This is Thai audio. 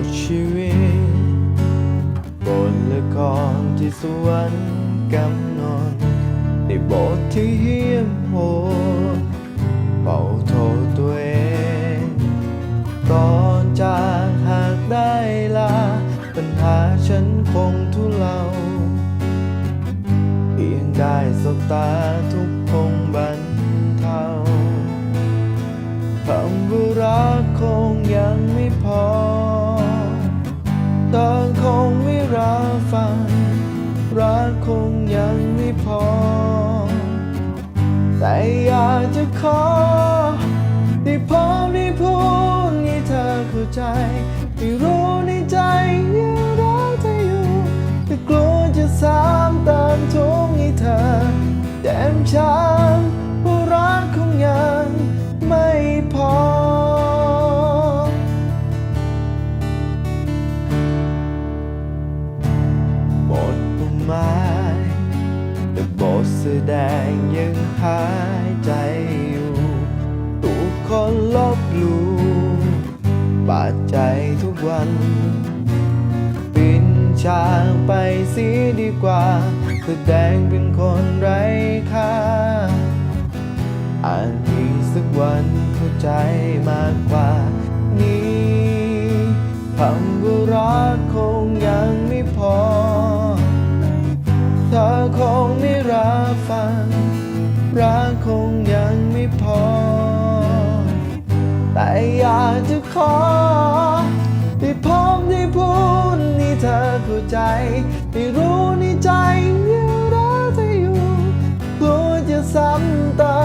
บชีวิต บทละครที่สวรรค์กำหนดในบทที่เหี้ยมโหดเป่าโทษตัวเองก่อนจากหากได้ลา ปัญหาฉันคงทุเลาเพียงได้สบตาทุกคงบันเทาคำว่ารักคงยังไม่ คงยังไม่พอ แต่อยากจะขอ ได้พอได้พูดให้เธอเข้าใจไม่รู้ในใจยังรักเธออยู่แต่กลัวจะซ้ำเติมทุกข์ให้เธอแต้มช้ำเพราะรักคงยังไม่พอหมดปุ่มไม้ แต่บทแสดงยังหายใจอยู่ ถูกคนลบลู่บาดใจทุกวัน ปินชางไปเสียดีกว่า แสดงเป็นคนไร้ค่าอาจมีสักวันเข้าใจมากกว่า คงยังไม่พอ แต่อยากจะขอได้พบได้พูดนี่เธอเข้าใจได้รู้ในใจยังรักเธออยู่กลัวจะซ้ำเติม